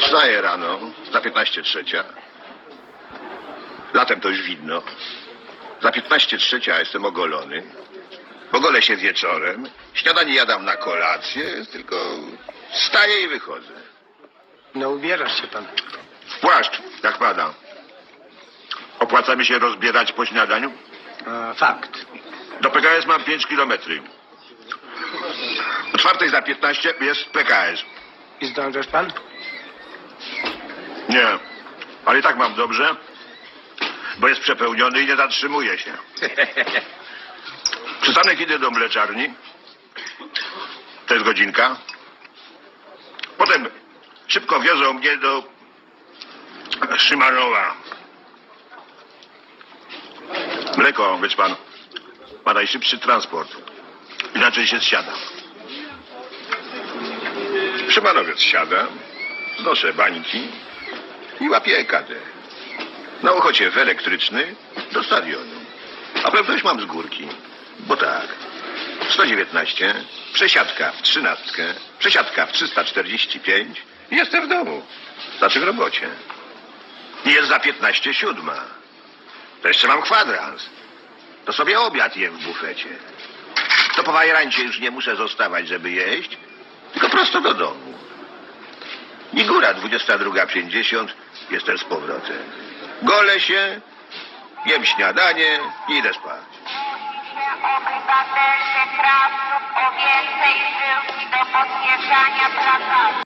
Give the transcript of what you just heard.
Wstaję rano, za 15 trzecia. Latem to już widno. Za 15 trzecia jestem ogolony. Ogolę się wieczorem. Śniadanie jadam na kolację, tylko wstaję i wychodzę. No ubierasz się pan. W płaszcz, jak pada. Opłaca mi się rozbierać po śniadaniu? A, fakt. Do PKS mam 5 kilometry. O czwartej za 15 jest PKS. I zdążysz pan? Nie, ale i tak mam dobrze, bo jest przepełniony i nie zatrzymuje się. Przystanek idę do mleczarni. To jest godzinka. Potem szybko wiozą mnie do Szymanowa. Mleko, wiesz pan, ma najszybszy transport. Inaczej się zsiada. Szymanowiec siada, znoszę bańki i łapię ekadę. Na ochocie w elektryczny do stadionu. A pewność mam z górki. Bo tak. 119, przesiadka w trzynastkę, przesiadka w 345 i jestem w domu. Znaczy w robocie. I jest za 15 siódma. To jeszcze mam kwadrans. To sobie obiad jem w bufecie. To po wajrancie już nie muszę zostawać, żeby jeść, tylko prosto do domu. I góra 22.50 jestem z powrotem. Golę się, jem śniadanie i idę spać. praw o więcej do.